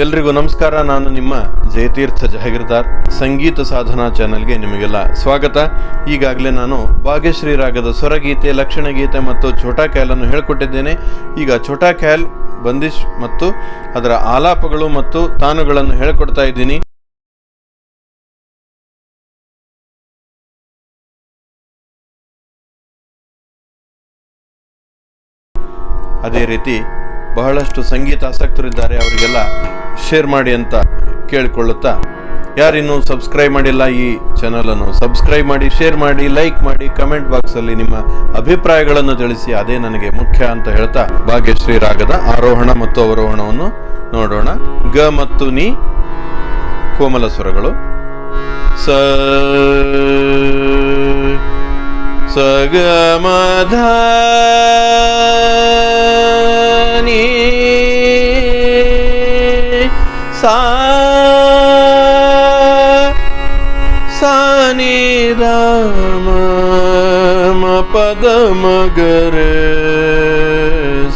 ಎಲ್ರಿಗೂ ನಮಸ್ಕಾರ. ನಾನು ನಿಮ್ಮ ಜಯತೀರ್ಥ ಜಹಗೀರ್ದಾರ್. ಸಂಗೀತ ಸಾಧನಾ ಚಾನೆಲ್ಗೆ ನಿಮಗೆಲ್ಲ ಸ್ವಾಗತ. ಈಗಾಗಲೇ ನಾನು ಭಾಗ್ಯಶ್ರೀ ರಾಗದ ಸ್ವರಗೀತೆ ಲಕ್ಷಣ ಗೀತೆ ಮತ್ತು ಛೋಟಾ ಖ್ಯಾಲನ್ನು ಹೇಳಿಕೊಟ್ಟಿದ್ದೇನೆ. ಈಗ ಛೋಟಾ ಖ್ಯಾಲ್ ಬಂದಿಶ್ ಮತ್ತು ಅದರ ಆಲಾಪಗಳು ಮತ್ತು ತಾನುಗಳನ್ನು ಹೇಳಿಕೊಡ್ತಾ ಇದ್ದೀನಿ. ಅದೇ ರೀತಿ ಬಹಳಷ್ಟು ಸಂಗೀತ ಆಸಕ್ತರಿದ್ದಾರೆ ಅವರಿಗೆಲ್ಲ ಶೇರ್ ಮಾಡಿ ಅಂತ ಕೇಳಿಕೊಳ್ಳುತ್ತಾ? ಯಾರಿನ್ನೂ ಸಬ್ಸ್ಕ್ರೈಬ್ ಮಾಡಿಲ್ಲ ಈ ಚಾನಲನ್ನು ಸಬ್ಸ್ಕ್ರೈಬ್ ಮಾಡಿ ಶೇರ್ ಮಾಡಿ ಲೈಕ್ ಮಾಡಿ ಕಮೆಂಟ್ ಬಾಕ್ಸಲ್ಲಿ ನಿಮ್ಮ ಅಭಿಪ್ರಾಯಗಳನ್ನು ತಿಳಿಸಿ, ಅದೇ ನನಗೆ ಮುಖ್ಯ ಅಂತ ಹೇಳ್ತಾ ಭಾಗ್ಯಶ್ರೀ ರಾಗದ ಆರೋಹಣ ಮತ್ತು ಅವರೋಹಣವನ್ನು ನೋಡೋಣ. ಗ ಮತ್ತು ನಿ, ಕೋಮಲ ಸ್ವರಗಳು. ಸ ಸಗಮಧ ನೀ. ಸಾ ಸಾನಿ ರಾಮ ಪದ ಮಗರ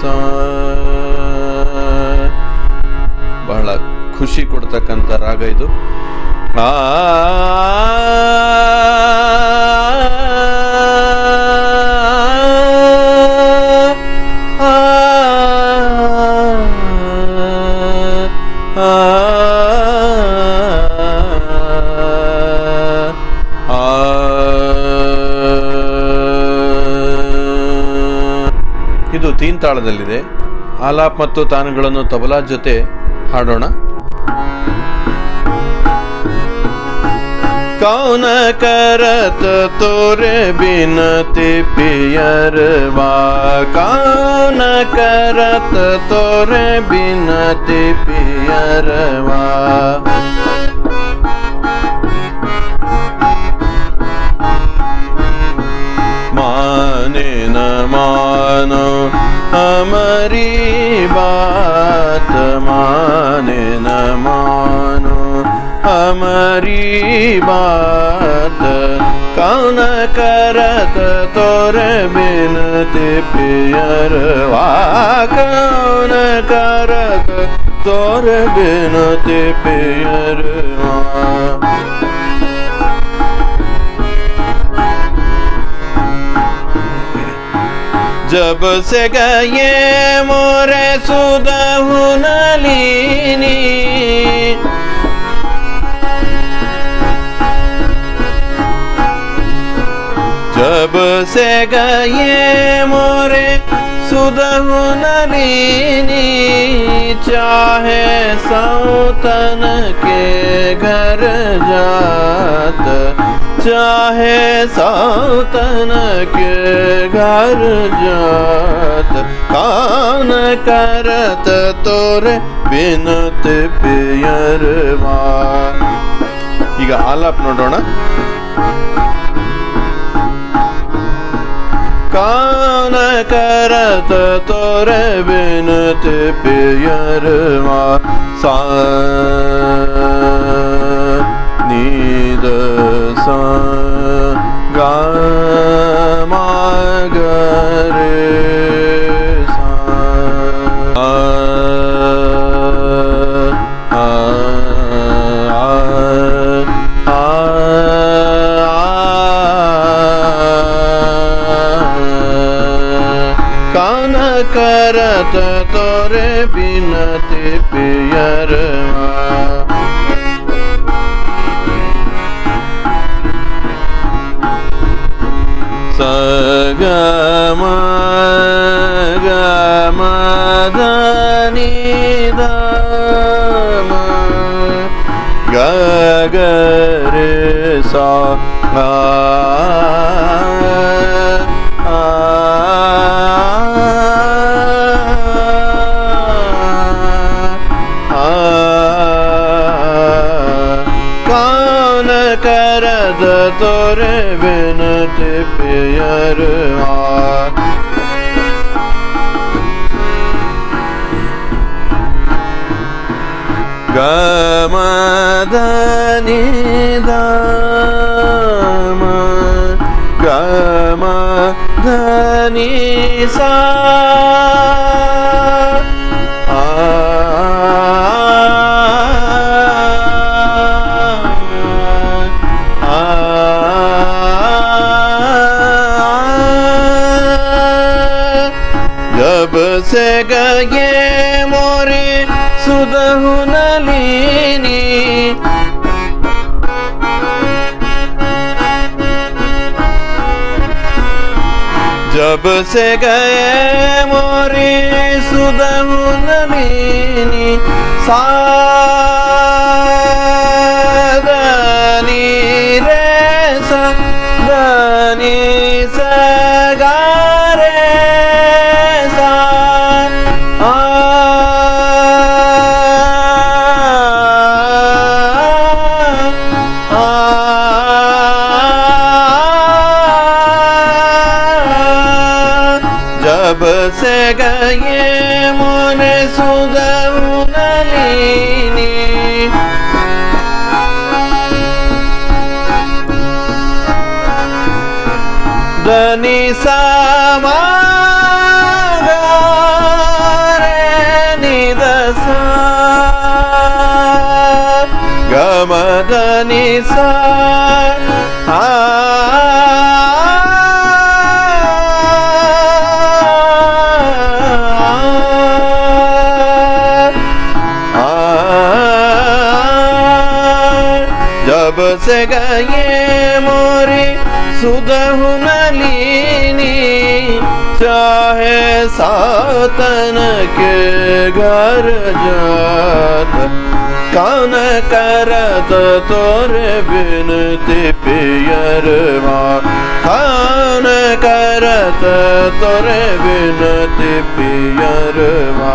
ಸಾ ಬಹಳ ಖುಷಿ ಕೊಡ್ತಕ್ಕಂಥ ರಾಗ ಇದು. ಆ ತಾಳದಲ್ಲಿದೆ ಆಲಾಪ್ ಮತ್ತು ತಾನಗಳನ್ನು ತಬಲಾ ಜೊತೆ ಹಾಡೋಣ कौन करत तोरे बिनती पियरवा कौन करत तोरे बिनती पियरवा माने न मानो हमारी बात माने न मानो हमारी बात कौन करत तोर बिनती पियरवा कौन करत तोर बिनती पियरवा जब से गए मोरे सुदहु नलिनी। जब से गए मोरे सुदहु नलिनी, चाहे सौतन के घर जात। चाहे सौतन के घर जात कान करत तोरे बिनत पियरवा ಈಗ ಆಲಾಪ್ ನೋಡೋಣ ಕಾನ ಕರತ ತೋರ ಬಿನತ ಪಿಯರವಾ ಸಾ ನೀದ सा गा मा ಗಮದನಿ ದಾಮ ಗಮ ಧನಿ ಸಾ जब से गए नलिनी जब से गए मोरी सुदहु नलिनी जब से गए मोरी सुदहु नलिनी चाहे सातन के घर जात कान करत तोरे बिनती पियरवा कान करत तोरे ಬಿನತಿ ಪಿಯರವಾ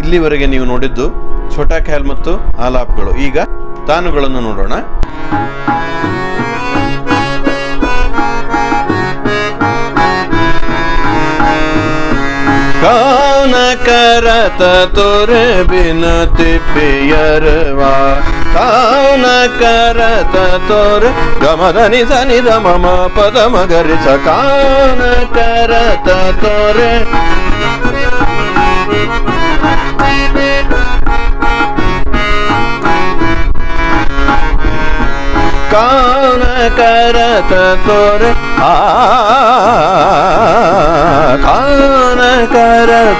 ಇಲ್ಲಿವರೆಗೆ ನೀವು ನೋಡಿದ್ದು ಛೋಟಾ ಖ್ಯಾಲ್ ಮತ್ತು ಆಲಾಪ್ಗಳು ಈಗ ತಾನುಗಳನ್ನು ನೋಡೋಣ ಕಾನ न करत तोर बिनती पियरवा न करत तोर गमधनि सनि पदम पद मगर न करत तोर कान करत तोर आ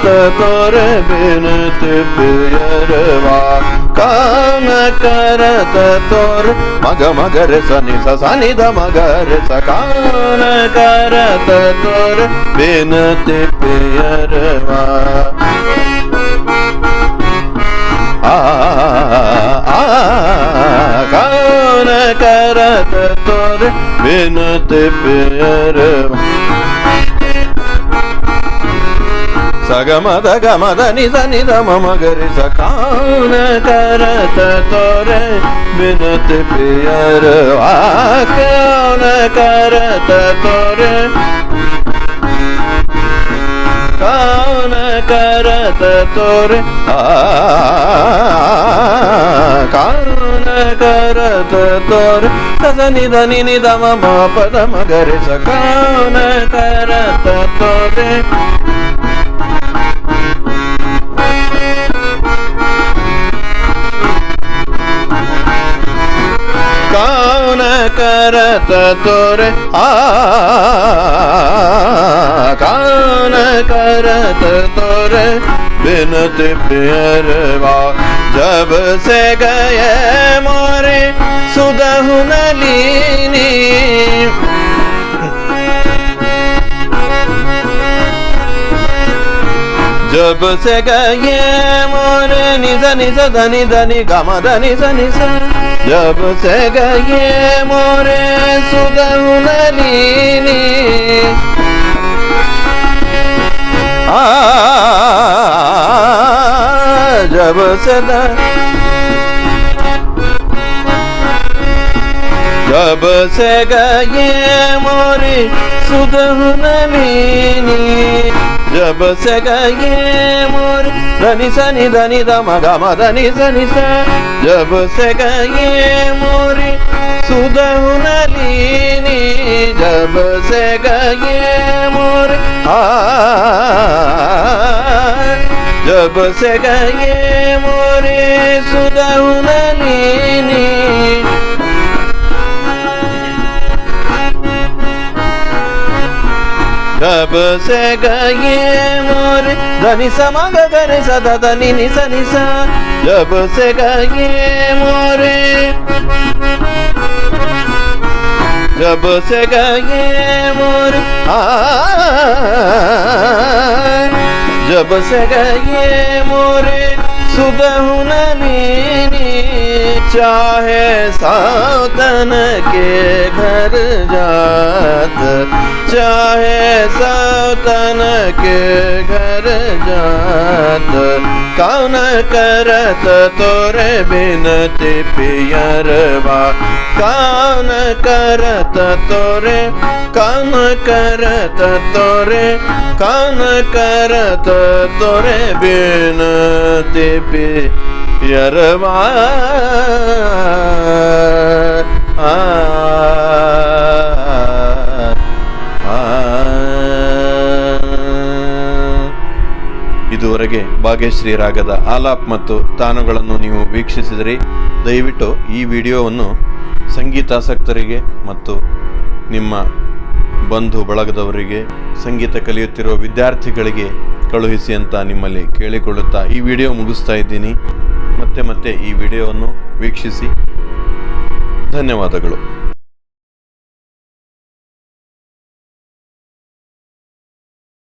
तोर बिनती पियरवा कान करत तोर मग मगर सनि सनि ध मगर स कान करत तोर बिनती पियरवा आ कान करत तोर बिनती पियरवा సగమద గమద నిజ నిద మమగరి సకాన కరత తోరే వినత పియర ఆకాన కరత తోరే కాన కరత తోరే. కాన కరత తోరే సద నిద నిని దమ పద మగరి సకాన కరత తోరే. करत तोर कान करत तोर। बिनती पियरवा जब से गए मोरे, सुदहु नलीनी। जब से गए मोरे, निज निज धनी धनी, गम धनी धनी सा। जब से गए मोरे सुगम नलिनी। जब से जब से गए मोरे सुगम नलिनी। జబ సెగయే మోరు. దని సని దని దమ గమ దని సని స. జబ సెగయే మోరి. సుదహునలీని జబ సెగయే మోరి. ఆ జబ సెగయే మోరి. సుదహునలీని जब से गए मोर धनी समग गरे सदा धनी नि सनि सा जब से गए मोरे। जब से गए मोरे। आ जब से गए मोरे। सुबह नमीनी चाहे सातन के घर जात, चाहे सातन के घर जात। कौन करत तोरे बिनती पियरवा? कौन करत तोरे, कौन करत तोरे, कौन करत तोरे बिनती पियरवा ಆ, ಇದುವರೆಗೆ ಭಾಗ್ಯಶ್ರೀ ರಾಗದ ಆಲಾಪ್ ಮತ್ತು ತಾನುಗಳನ್ನು ನೀವು ವೀಕ್ಷಿಸಿದಿರಿ ದಯವಿಟ್ಟು ಈ ವಿಡಿಯೋವನ್ನು ಸಂಗೀತಾಸಕ್ತರಿಗೆ ಮತ್ತು ನಿಮ್ಮ ಬಂಧು ಬಳಗದವರಿಗೆ ಸಂಗೀತ ಕಲಿಯುತ್ತಿರುವ ವಿದ್ಯಾರ್ಥಿಗಳಿಗೆ ಕಳುಹಿಸಿ ಅಂತ ನಿಮ್ಮಲ್ಲಿ ಕೇಳಿಕೊಳ್ಳುತ್ತಾ ಈ ವಿಡಿಯೋ ಮುಗಿಸ್ತಾ ಇದ್ದೀನಿ. ಮತ್ತೆ ಮತ್ತೆ ಈ ವಿಡಿಯೋವನ್ನು ವೀಕ್ಷಿಸಿ. ಧನ್ಯವಾದಗಳು.